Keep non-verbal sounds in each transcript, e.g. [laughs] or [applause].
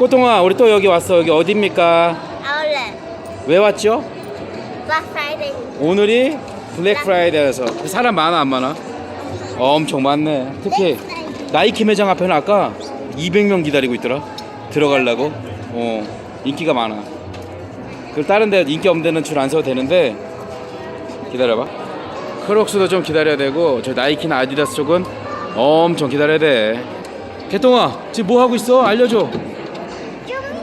꼬동아 우리 또 여기 왔어. 여기 어딥니까? 아울렛. 왜 왔죠? 블랙 프라이데이 오늘이 블랙 프라이데이라서. 사람 많아 안 많아? 어, 엄청 많네. 특히 나이키 매장 앞에는 아까 200명 기다리고 있더라. 들어가려고. 어 인기가 많아. 그 다른 데 인기 없는 데는 줄 안 서도 되는데 기다려봐. 크록스도 좀 기다려야 되고 저 나이키나 아디다스 쪽은 엄청 기다려야 돼. 개똥아 지금 뭐 하고 있어? 알려줘 좀미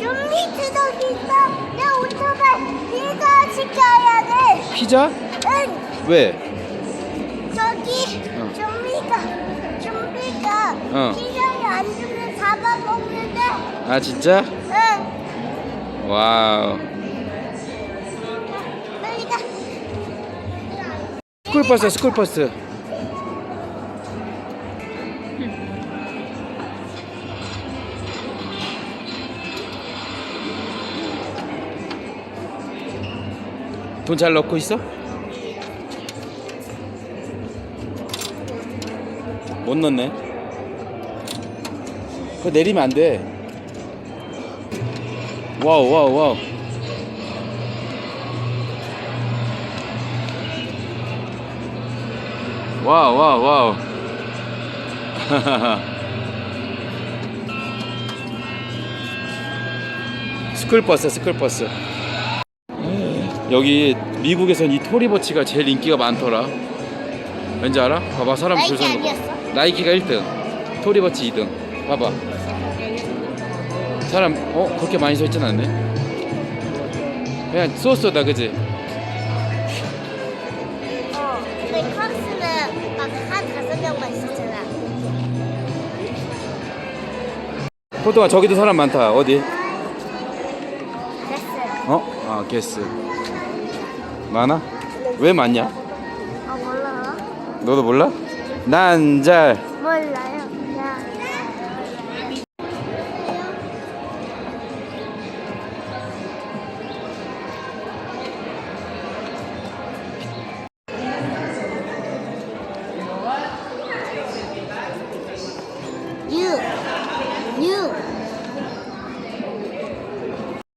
좀미 트럭 있어 내 오토바이 네가 지켜야 돼 피자? 응. 왜? 저기 어. 좀비가 좀비가 어. 기장에 앉으면 잡아먹는데 아 진짜? 응 와우 빨리 가 스쿨버스 스쿨버스 돈 잘 넣고 있어? 못 넣네. 그거 내리면 안 돼. 와우 와우 와우. 와우 와우 와우. [laughs] 스쿨버스 스쿨버스 여기 미국에선 이 토리버치가 제일 인기가 많더라 왠지 알아? 봐봐 사람 줄 나이키 서는 거 아니었어? 나이키가 1등 토리버치 2등 봐봐 사람 어? 그렇게 많이 서 있진 않네 그냥 쏘쏘다 그지? 어 근데 컵스는 막 한 다섯 명만 있었잖아 포동아 저기도 사람 많다 어디? 됐어요 어? 아 게스 많아? 왜 많냐? 아 몰라 너도 몰라? 난 잘 몰라요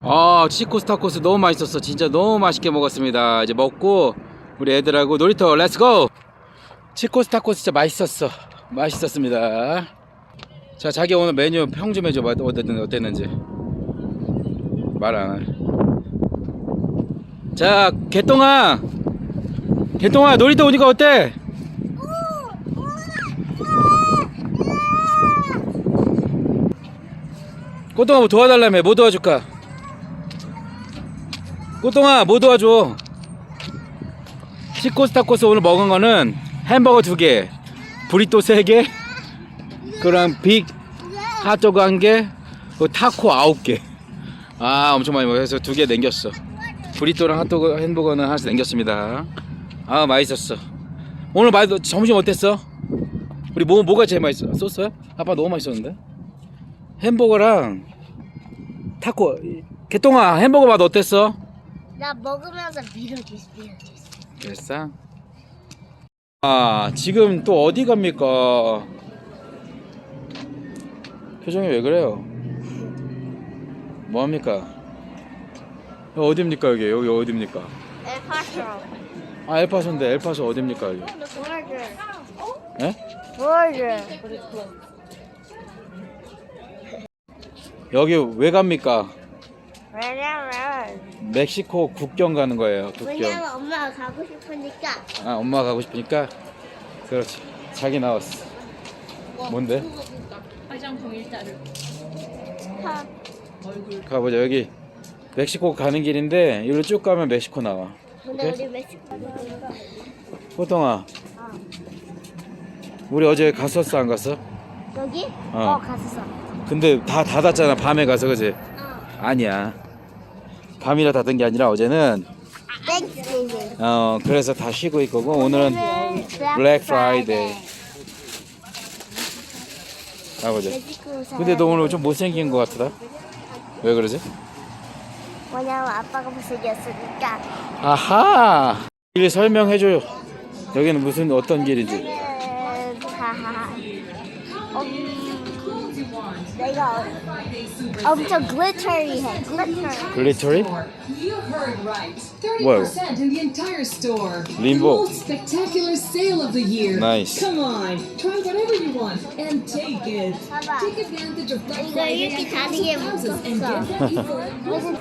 아 치코스 타코스 너무 맛있었어. 진짜 너무 맛있게 먹었습니다. 이제 먹고 우리 애들하고 놀이터 렛츠고 치코스 타코스 진짜 맛있었어. 맛있었습니다. 자 자기 오늘 메뉴 평 좀 해줘봐. 어땠는지, 어땠는지. 말 안해. 자 개똥아! 개똥아 놀이터 오니까 어때? 꼬똥아 뭐 도와달라며? 뭐 도와줄까? 꼬똥아 뭐 도와줘 치코스 타코스 오늘 먹은 거는 햄버거 두개 브리또 세개 그랑 빅 핫도그 한개 그 타코 아홉 개아 엄청 많이 먹어서 두 개 남겼어 브리또랑 핫도그 햄버거는 하나씩 남겼습니다 아 맛있었어 오늘 마, 점심 어땠어? 우리 뭐, 뭐가 제일 맛있어? 소스야? 아빠 너무 맛있었는데 햄버거랑 타코 개똥아 햄버거 맛 어땠어? 나 먹으면서 밀어주세요, 밀어주세요. 됐어? 아 지금 또 어디 갑니까? 표정이 왜 그래요? 뭐 합니까? 여기 어딥니까 여기 여기 어딥니까? 엘파소. 아 엘파소인데 엘파소 어딥니까 여기? 도와줘. 에? 도와줘. 여기 왜 갑니까? 왜냐면 멕시코 국경 가는 거예요 국경 왜냐면 엄마가 가고 싶으니까. 아 엄마 가고 싶으니까 그렇지 자기 나왔어 뭔데? 화장품 일자를 하. 가보자 여기 멕시코 가는 길인데 여기로 쭉 가면 멕시코 나와 근데 오케이? 우리 멕시코 가니까. 호동아 우리 어제 갔었어 안 갔어? 여기? 어. 어, 갔었어. 근데 다 닫았잖아 밤에 가서 그지? 어. 아니야 밤이라 닫은 게 아니라 어제는. 어 그래서 다 쉬고 있고 오늘은 블랙 프라이데이 가보자. 근데 너 오늘 좀 못생긴 것 같다 왜 그러지? 왜냐면 아빠가 못생겼으니까. 아하 길 설명해줘요 여기는 무슨 어떤 길인지 음, 하하. 음, 내 얘가 엄청 글리터리해. 글리터. 글리터리? You heard right. Whoa. 30% in the entire store. Limbo. The most spectacular sale of the year. Nice. Come on, try whatever you want and take it. 봐봐. Take advantage of Black 이거 Friday 이렇게 and 다리에 houses and 묶었어. get ready for 무슨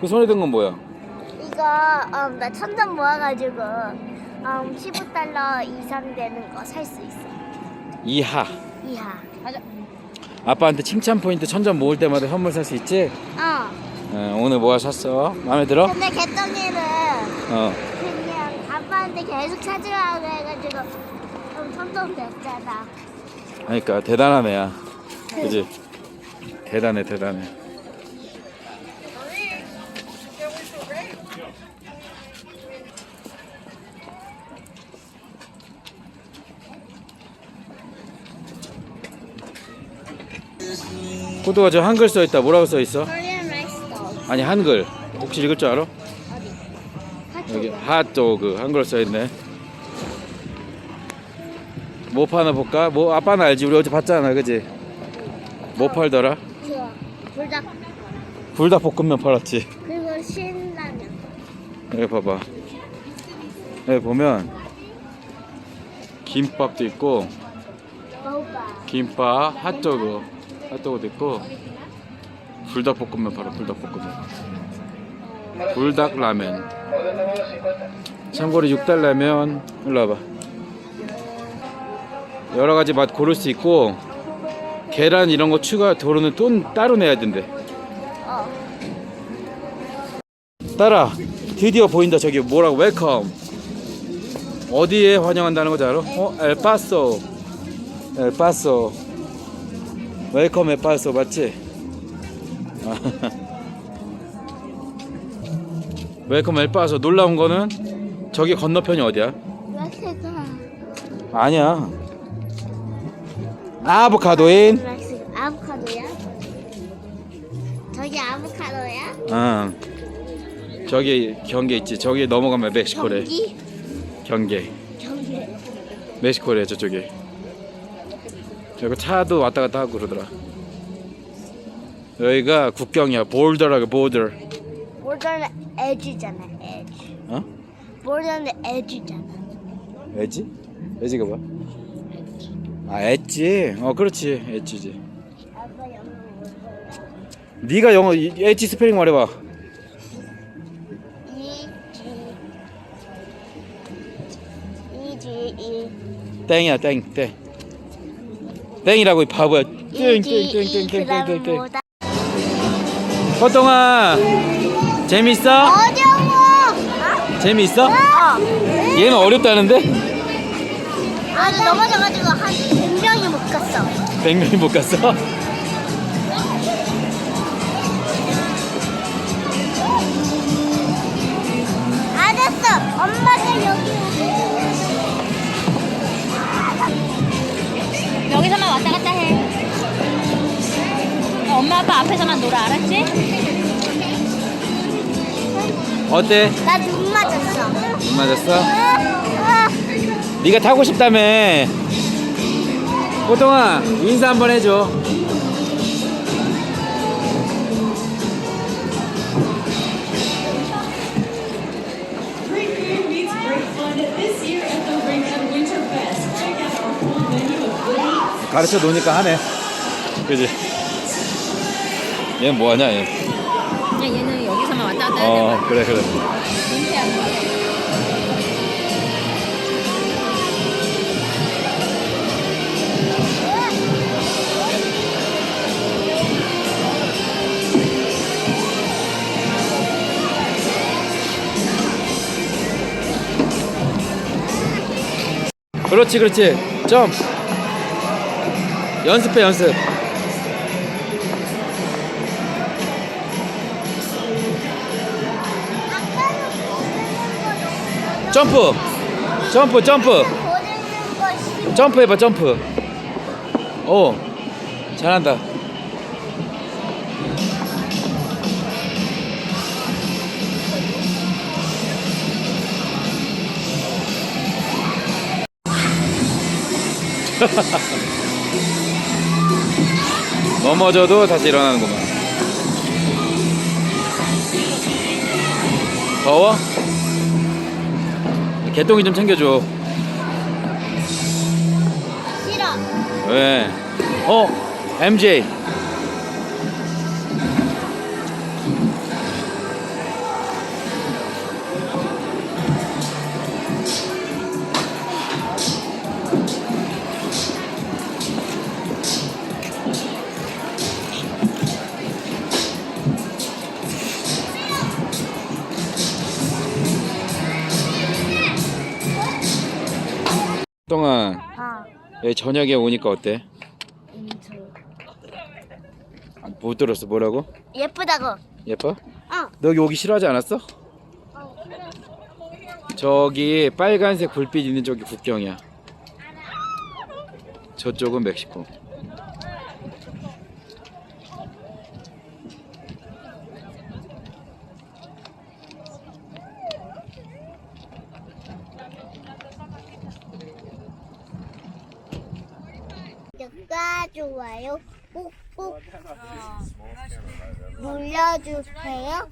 그 손에 든 건 뭐야? 이거 음, 나 천점 모아가지고 음, 15달러 이상 되는 거 살 수 있어. 이하. 이하. 맞아. 아빠한테 칭찬 포인트 천점 모을 때마다 선물 살 수 있지? 어. 어, 오늘 뭐가 샀어? 마음에 들어? 근데 개떡이는 어. 그냥 아빠한테 계속 찾으라고 해가지고 좀 천점 됐잖아. 그러니까 대단한 애야. 그지? 대단해 대단해. 호두가 저 한글 써 있다. 뭐라고 써 있어? Korean rice dog. 아니 한글. 혹시 읽을 줄 알아? 어디? 여기 핫도그. 핫도그 한글 써 있네. 뭐 파나 볼까? 뭐 아빠는 알지. 우리 어제 봤잖아, 그지? 뭐 팔더라? 그거. 불닭. 불닭 볶음면 팔았지. 그리고 신라면. 여기 봐봐. 여기 보면 김밥도 있고. 김밥, 핫도그, 핫도그도 있고 불닭볶음면 팔아. 불닭볶음면. 불닭 라면. 참고로 6달 라면 일로 와봐. 여러 가지 맛 고를 수 있고 계란 이런 거 추가 도로는 돈 따로 내야 된대. 어. 따라 드디어 보인다 저기 뭐라고 웰컴 어디에 환영한다는 거지 알아? 어? 엘파소 엘파소 [laughs] 웰컴 엘파소 맞지? 웰컴 엘파소 놀라운 거는 저기 건너편이 어디야? 멕시코. 아니야 아보카도인 멕시코. 아보카도야? 저기 아보카도야? 응 저기 경계 있지 저기 넘어가면 멕시코래 경기? 경계 경기. 멕시코래 저쪽에 여기 차도 왔다 갔다 하고 그러더라 여기가 국경이야 볼더라고 볼더 보더는 에지잖아. 에지. 어? 보더는 에지잖아. 엣지? 엣지가 뭐야? 아 엣지 어 그렇지 엣지지 아빠 영어 뭐 네가 영어 이- 엣지 스펠링 말해봐 땡이야 땡 땡 땡이라고 이 바보야 땡땡땡땡땡땡땡? 호동아 재밌어? 어려워. 재밌어? 어? 얘는 어렵다는데? 아니 넘어져가지고 한 100명이 못 갔어. 100명이 못 갔어? 알았어. 엄마가 여기 여기서만 왔다 갔다 해. 엄마 아빠 앞에서만 놀아 알았지? 어때? 나 눈 맞았어. 안 맞았어? 아, 네가 타고 싶다며 호동아 인사 한번 해줘 가르쳐 놓으니까 하네. 그지? 얘는 뭐하냐 얘? 그냥 얘는 여기서만 왔다 갔다 해야 어 그래 그래. 그렇지 그렇지. 점 연습해 연습. 점프. 점프 점프. 점프 해봐 점프. 오 잘한다. [laughs] 넘어져도 다시 일어나는구만. 더워? 개똥이 좀 챙겨줘. 싫어. 왜? 어? MJ. 여기 저녁에 오니까 어때? 음, 저... 못 들었어 뭐라고? 예쁘다고. 예뻐? 어. 너 여기 오기 싫어하지 않았어? 저기 빨간색 불빛 있는 저기 국경이야. 저쪽은 멕시코. 좋아요 꾹꾹 눌러주세요.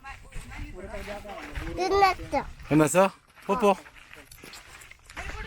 끝났죠? 끝났어? 뽀뽀.